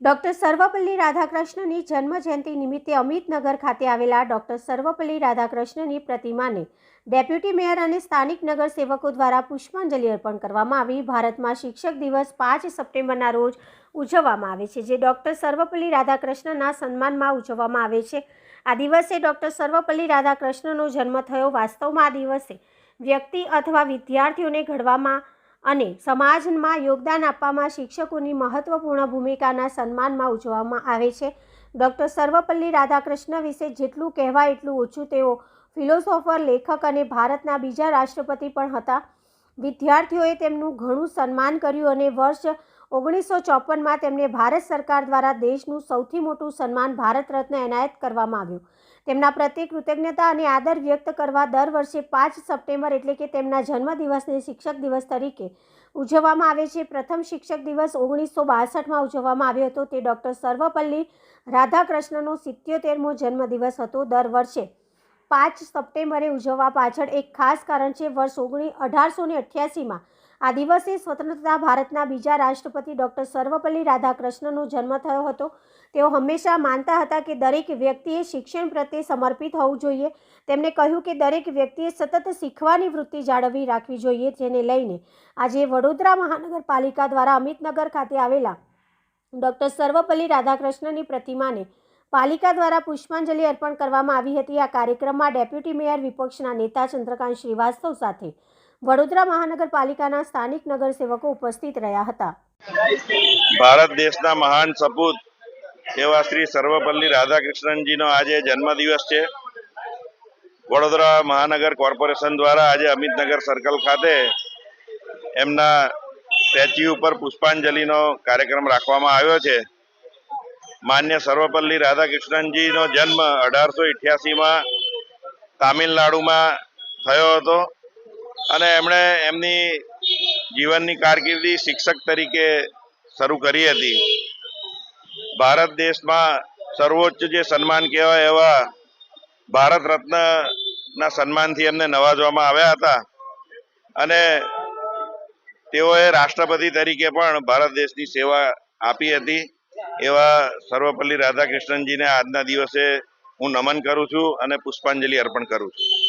Doctor Sarvepalli રાધાકૃષ્ણની જન્મજયંતિ નિમિત્તે અમિતનગર ખાતે આવેલા ડોક્ટર સર્વપલ્લી રાધાકૃષ્ણની પ્રતિમાને ડેપ્યુટી મેયર અને સ્થાનિક નગરસેવકો દ્વારા પુષ્પાંજલિ અર્પણ કરવામાં આવી. ભારતમાં શિક્ષક દિવસ પાંચ સપ્ટેમ્બરના રોજ ઉજવવામાં આવે છે, જે ડોક્ટર સર્વપલ્લી રાધાકૃષ્ણના સન્માનમાં ઉજવવામાં આવે છે. આ દિવસે ડોક્ટર સર્વપલ્લી રાધાકૃષ્ણનો જન્મ થયો. વાસ્તવમાં આ દિવસે વ્યક્તિ અથવા વિદ્યાર્થીઓને ઘડવામાં અને સમાજમાં યોગદાન આપવામાં શિક્ષકોની મહત્વપૂર્ણ ભૂમિકાના સન્માનમાં ઉજવવામાં આવે છે. ડૉક્ટર સર્વપલ્લી રાધાકૃષ્ણ વિશે જેટલું કહેવાય એટલું ઓછું તેઓ ફિલોસોફર, લેખક અને ભારતના બીજા રાષ્ટ્રપતિ પણ હતા. વિદ્યાર્થીઓએ તેમનું ઘણું સન્માન કર્યું અને વર્ષ ઓગણીસો ચોપનમાં તેમને ભારત સરકાર દ્વારા દેશનું સૌથી મોટું સન્માન ભારત રત્ન એનાયત કરવામાં આવ્યું. તેમના પ્રત્યે કૃતજ્ઞતા અને આદર વ્યક્ત કરવા દર વર્ષે પાંચ સપ્ટેમ્બર એટલે કે તેમના જન્મદિવસને શિક્ષક દિવસ તરીકે ઉજવવામાં આવે છે. પ્રથમ શિક્ષક દિવસ ઓગણીસો બાસઠમાં ઉજવવામાં આવ્યો હતો. તે ડૉક્ટર સર્વપલ્લી રાધાકૃષ્ણનો સિત્યોતેરમો જન્મદિવસ હતો દર વર્ષે. પાંચ સપ્ટેમ્બરે ઉજવવા પાછળ એક ખાસ કારણ છે, વર્ષ ઓગણી અઢારસો ને અઠ્યાસીમાં આ દિવસે સ્વતંત્રતા ભારતના બીજા રાષ્ટ્રપતિ ડૉક્ટર સર્વપલ્લી રાધાકૃષ્ણનો જન્મ થયો હતો. તેઓ હંમેશા માનતા હતા કે દરેક વ્યક્તિએ શિક્ષણ પ્રત્યે સમર્પિત હોવું જોઈએ. તેમણે કહ્યું કે દરેક વ્યક્તિએ સતત શીખવાની વૃત્તિ જાળવી રાખવી જોઈએ, જેને લઈને આજે વડોદરા મહાનગરપાલિકા દ્વારા અમિતનગર ખાતે આવેલા ડૉક્ટર સર્વપલ્લી રાધાકૃષ્ણની પ્રતિમાને પાલિકા દ્વારા પુષ્પાંજલિ અર્પણ કરવામાં આવી હતી. આ કાર્યક્રમમાં ડેપ્યુટી મેયર વિપક્ષના નેતા ચંદ્રકાંત શ્રીવાસ્તવ સાથે વડોદરા મહાનગરપાલિકાના સ્થાનિક નગરસેવકો ઉપસ્થિત રહ્યા હતા. ભારત દેશના મહાન સપૂત એવા શ્રી સર્વપલ્લી રાધાકૃષ્ણનજીનો આજે જન્મદિવસ છે. વડોદરા મહાનગર કોર્પોરેશન દ્વારા આજે અમિતનગર સર્કલ ખાતે એમના સ્ટેચ્યુ ઉપર પુષ્પાંજલિનો કાર્યક્રમ રાખવામાં આવ્યો છે. માન્ય સર્વપલ્લી રાધાકૃષ્ણનજીનો જન્મ અઢારસો ઇઠ્યાસીમાં તામિલનાડુમાં થયો હતો. અને એમણે એમની જીવનની કારકિર્દી શિક્ષક તરીકે શરૂ કરી હતી. ભારત દેશમાં સર્વોચ્ચ જે સન્માન કહેવાય એવા ભારત રત્નના સન્માનથી એમને નવાજવામાં આવ્યા હતા. અને તેઓએ રાષ્ટ્રપતિ તરીકે પણ ભારત દેશની સેવા આપી હતી. એવા સર્વપલ્લી રાધાકૃષ્ણનજીને આજના દિવસે હું નમન કરું છું અને પુષ્પાંજલિ અર્પણ કરું છું.